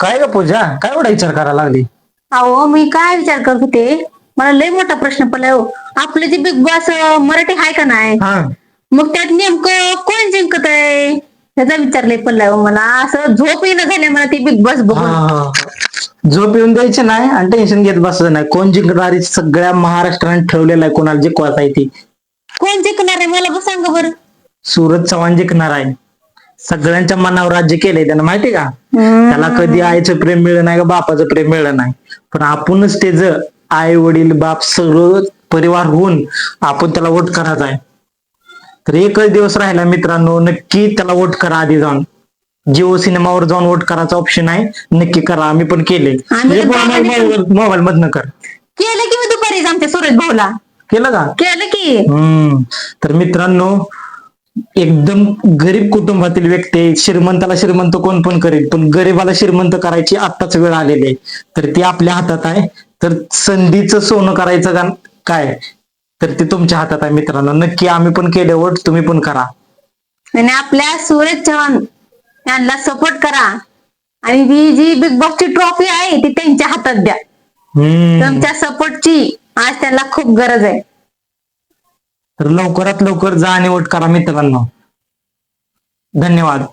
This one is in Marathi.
काय ग पूजा? काय एवढा विचार करायला लागली? अहो मी काय विचार करत होते? मला लय मोठा प्रश्न पडलाय हो. आपलं जे बिग बॉस मराठी आहे का नाही? हा. मग त्यात नेमकं कोण जिंकत आहे? त्याचा विचार लय पडलाय हो मला. असं झोप येणं झालंय मला ते बिग बॉस बघून. हा. झोप येऊन द्यायची नाही आणि टेन्शन घेत बसायचं नाही. कोण जिंकणारी सगळ्या महाराष्ट्राने ठेवलेलं आहे कोणाला जिंकवायचं आहे ती? कोण जिंकणार आहे? मला सांगा बरं. सूरज चव्हाण जिंकणार आहे. सगळ्यांच्या मनावर राज्य केलंय त्यानं माहिती का. त्याला कधी आईचं प्रेम मिळलं नाही का बापाचं प्रेम मिळलं नाही. पण आपणच त्याच आई वडील बाप सगळं परिवार होऊन आपण त्याला वोट करायचा आहे. तर एकच दिवस राहिला मित्रांनो नक्की त्याला वोट करा आधी जाऊन. जिओ सिनेमावर जाऊन वोट करायचा ऑप्शन आहे नक्की करा आम्ही पण केले मोबाईल मधनं कर. केलं की मी दुपारीच आमच्या सुरेश भाऊला? केलं का? केलं की. हम्म. तर मित्रांनो एकदम गरीब कुटुंबातील व्यक्ती. श्रीमंताला श्रीमंत कोण पण करेल पण गरीबाला श्रीमंत करायची आत्ताच वेळ आलेली आहे. तर ती आपल्या हातात आहे. तर संधीचं सोनं करायचं का काय? तर ते तुमच्या हातात आहे मित्रांनो. नक्की आम्ही पण केले वोट तुम्ही पण करा. आणि आपल्या सूरज चव्हाण यांना सपोर्ट करा. आणि ही जी बिग बॉसची ट्रॉफी आहे ती त्यांच्या हातात द्या. हम्म. तुमच्या सपोर्टची आज त्यांना खूप गरज आहे. तर लवकरात लवकर जा आणि वोट करा मित्रांनो. धन्यवाद.